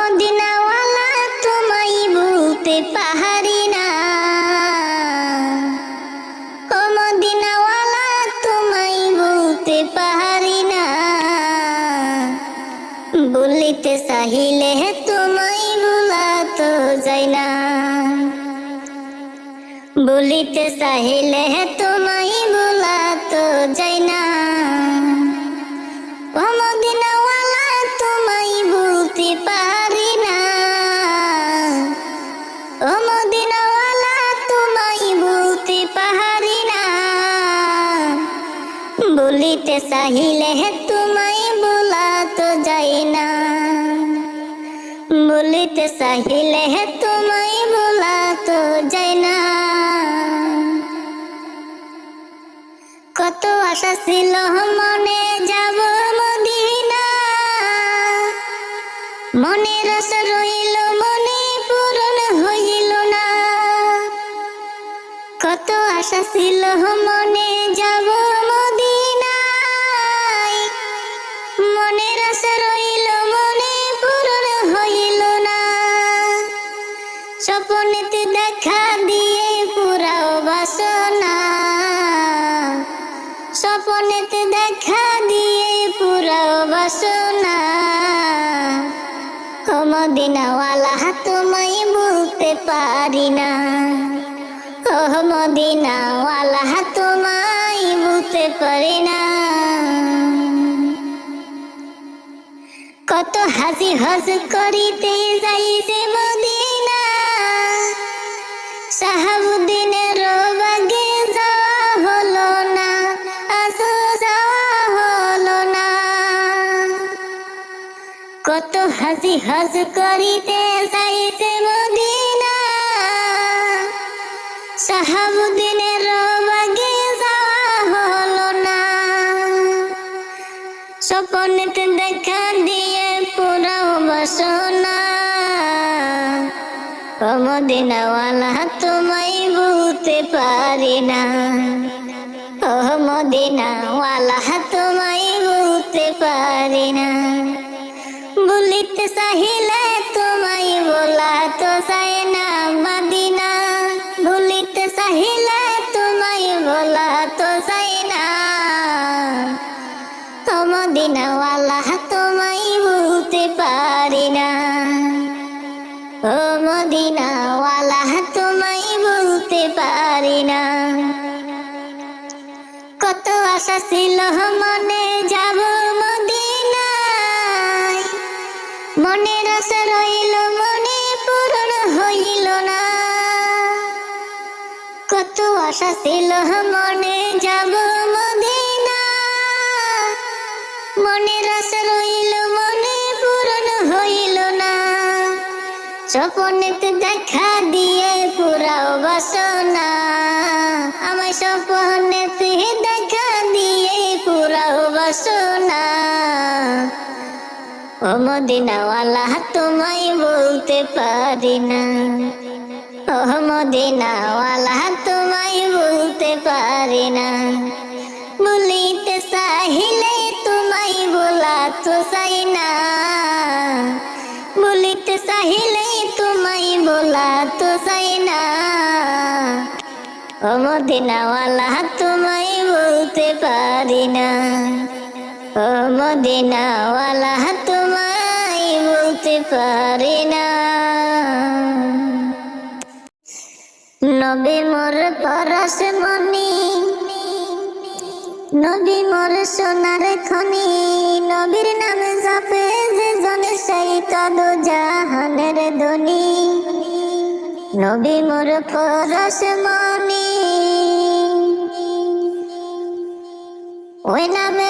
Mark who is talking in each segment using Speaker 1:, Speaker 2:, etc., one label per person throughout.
Speaker 1: মদিনাওয়ালা তোমায় বলতে পাহারি না। ও মদিনাওয়ালা তোমায় বলতে পাহারি না। বলিতে চাহিলে তোমায় বলা তো যায় না। বলিতে চাহিলে তোমায় বলিতে চাহিলে তোমায় বলা তো যায় না। বলিতে চাহিলে তোমায় বলা তো যায় না। কত আশা ছিল মনে যাব মদিনা। মনের আশা রইল, মনে পূরণ হইল না। কত আশা ছিল মনে যাব মদিনায় স্বপ্নেতে দেখা দিয়ে পুরাও বাসনা। স্বপ্নেতে দেখা দিয়ে পুরাও বাসনা। মদিনাওয়ালা, তোমায় বলতে পারি না। ও মদিনাওয়ালা, তোমায় বলতে পারি না। কত হাসি হস করিতে যাই যে মদিনা সাহাবুদ্দিনের বাগে যাওয়া হলো না আসো যাওয়া হলো না। কত হাসি হস করিতে যাই যে মদিনা, সাহাবুদ্দিনের বাগে যাওয়া হলো না। স্বপ্নেতে দেখা দিয়ে পুরাও বাসনা মদিনাওয়ালা বলতে পারি না। ও মদিনাওয়ালা, তোমায় বলতে পারি না। বলিতে চাহিলে তোমায় বলা তো চাই না মদিনা। বলিতে চাহিলে তোমায় বলা তো চাই না। মদিনাওয়ালা আশা ছিল মনে যাব মদিনায়। মনের আশা রইল, মনে পূরণ হইল না। কত মনে যাব মদিনা মনের রইল, মনে পূরণ হইল না। স্বপ্নেতে দেখা দিয়ে পুরাও বাসনা। আমার স্বপ্নেতে বাসনা ও মদিনাওয়ালা, তোমায় বলতে পারি না। ও মদিনাওয়ালা, তোমায় বলতে পারি না। বলিতে চাহিলে তোমায় বলা তো চাই না। বলিতে চাহিলে তোমায় বলা তো চাই না। ও মদিনাওয়ালা, তোমায় বলতে পারি না। ও মদিনাওয়ালা, তোমায় বলতে পারি না। নবী মোর পরশ মনি, নবী মোর সোনার খনি, নবীর নামে জপে যে জনে সেই তদ জাহানের ধনি। নবী মোর পরশ মনি, ওই নামের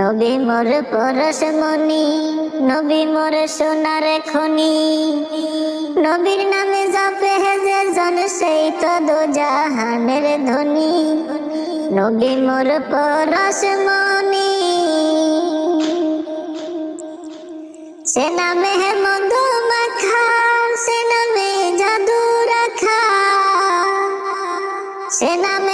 Speaker 1: নবী মোর পরশ মনি, নবী মোর সোনার খনি। নবীর নামে জপে যে জন, সেই তো জাহানের ধ্বনি নবী মোর পরশমণি সে নামে হে মধু মাখা, সে নামে জাদু রাখা। সে নামে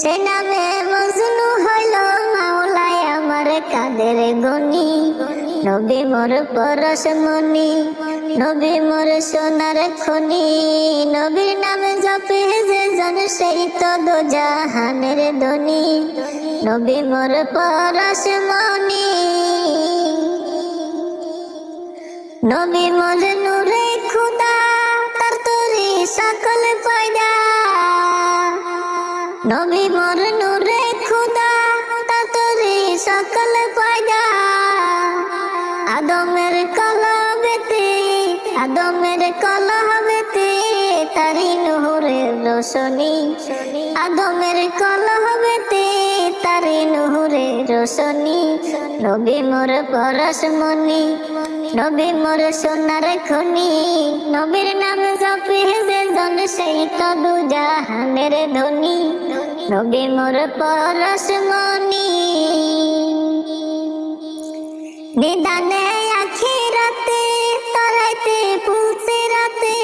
Speaker 1: সে নামে মজনু হলো মাওলাই আমার কাদের গনি। নবী মোর পরশমণি নবী মোর সোনার খনি। নবীর নামে জপে যে জন সেই তো দো জাহানের ধনী। নবী মোর পরশমণি নবী মোর নূরে খুদা, তার তোরে সকল পয়দা। নবী মোর নূরে খুদা তার তোরে সকল পয়দা আদমের কলবেতে, আদমের কলহবেতে তারি নহরের রোশনি। আদমের কলহবেতে তারি নহরের রোশনি। নবী মোর পরশমণি নবী মোর সোনার খনি। নবীর নাম জপে যে জন সেই তো দু জাহানের ধনী। নবী মোর পরশ পরশমণি নিদানে আখিরাতে, তরাইতে পুলসে রাতে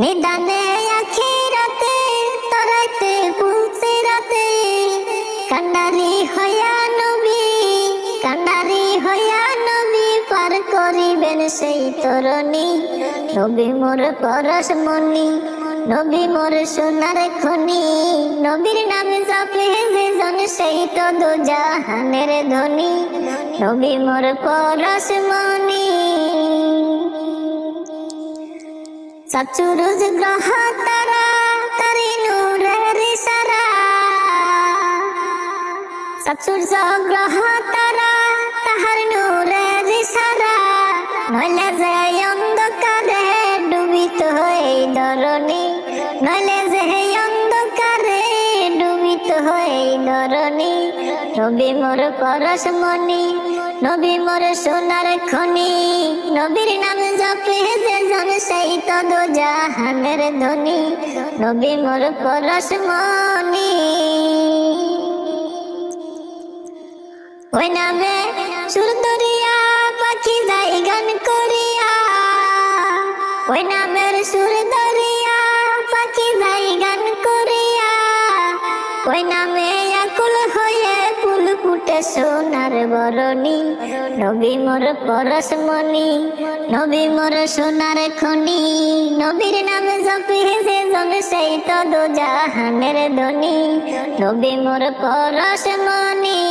Speaker 1: নিদানে আখিরাতে, তরাইতে পুলসে রাতে কান্ডারি হইয়া নবী, কান্ডারি হইয়া নবী পার করিবেন সেই তরণী। নবী মোর পরশমণি নবী মোর সোনার খনি, নবীর নামে জপে যে জন সেই তো দু জাহানের ধনী। নবী মোর পরশমণি সচুরুজ গ্রহ তারা, তারি নূরের সারা সচুর্য গ্রহ তারা, তাহার নূরের সারা নইলে যে নবী মোর পরশমণি নবী মোর সোনার খনি। নবীর নাম জপে যে জন সেই তো দো জাহানের ধনী। নবী মোর পরশমণি ওই নামে সুরদরিয়া পাখি যাই গান করিয়া। ওই নামের সুরদরিয়া পাখি যাই গান করিয়া। ওই নামে আকুল সোনার বরণী। নবী মোর পরশমণি। নবী মোর সোনার খনি। নবীর নামে জপি হেসে জমে সেই তো দো জাহানের ধনী। নবী মোর পরশমণি।